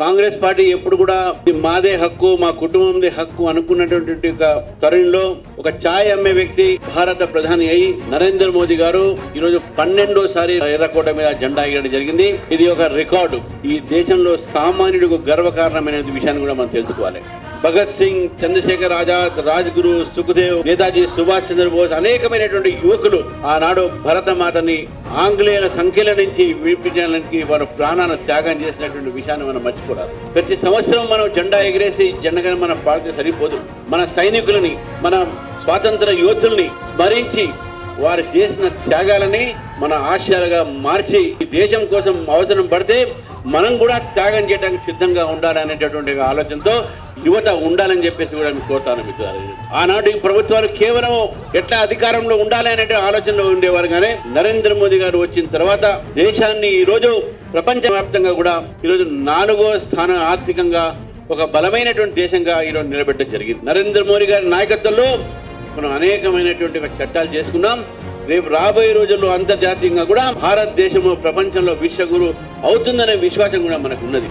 Congress party ఎప్పుడు కూడా మాదే హక్కు మా కుటుంబందే హక్కు అనుకున్నటువంటి ఒక తరుణంలో ఒక ఛాయ్ అమ్మే వ్యక్తి భారత ప్రధాని అయి నరేంద్ర మోదీ గారు ఈరోజు పన్నెండోసారి ఎర్రకోట మీద జెండా ఎగరడం జరిగింది. ఇది ఒక రికార్డు. ఈ దేశంలో సామాన్యుడికి గర్వకారణమైన విషయాన్ని కూడా మనం తెలుసుకోవాలి. భగత్ సింగ్ చంద్రశేఖర్ ఆజాద్ రాజ్గురు సుఖదేవ్ నేతాజీ సుభాష్ చంద్రబోస్ అనేకమైనటువంటి యువకులు ఆనాడు భరతమాతని ఆంగ్లేయుల సంఖ్యల నుంచి విడిపించడానికి వారు ప్రాణాలను త్యాగం చేసినటువంటి విషయాన్ని మనం మర్చిపోరాదు. ప్రతి సంవత్సరం మనం జెండా ఎగిరేసి జెండగా మనం పాడితే సరిపోదు. మన సైనికులని మన స్వాతంత్ర యోధుల్ని స్మరించి వారు చేసిన త్యాగాలని మన ఆశయాలుగా మార్చి ఈ దేశం కోసం అవసరం పడితే మనం కూడా త్యాగం చేయడానికి సిద్ధంగా ఉండాలనేటటువంటి ఆలోచనతో యువత ఉండాలని చెప్పేసి కూడా మీకు కోరుతాను మిత్రులారా. ఆనాటి ప్రభుత్వాలు కేవలం ఎట్లా అధికారంలో ఉండాలి అనే ఆలోచనలో ఉండేవారు కానీ నరేంద్ర మోదీ గారు వచ్చిన తర్వాత దేశాన్ని ఈరోజు ప్రపంచవ్యాప్తంగా కూడా ఈరోజు నాలుగో స్థానం ఆర్థికంగా ఒక బలమైనటువంటి దేశంగా ఈరోజు నిలబెట్టడం జరిగింది. నరేంద్ర మోదీ గారి నాయకత్వంలో మనం అనేకమైనటువంటి చట్టాలు చేసుకున్నాం. రేపు రాబోయే రోజుల్లో అంతర్జాతీయంగా కూడా భారతదేశము ప్రపంచంలో విశ్వగురు అవుతుందనే విశ్వాసం కూడా మనకు ఉన్నది.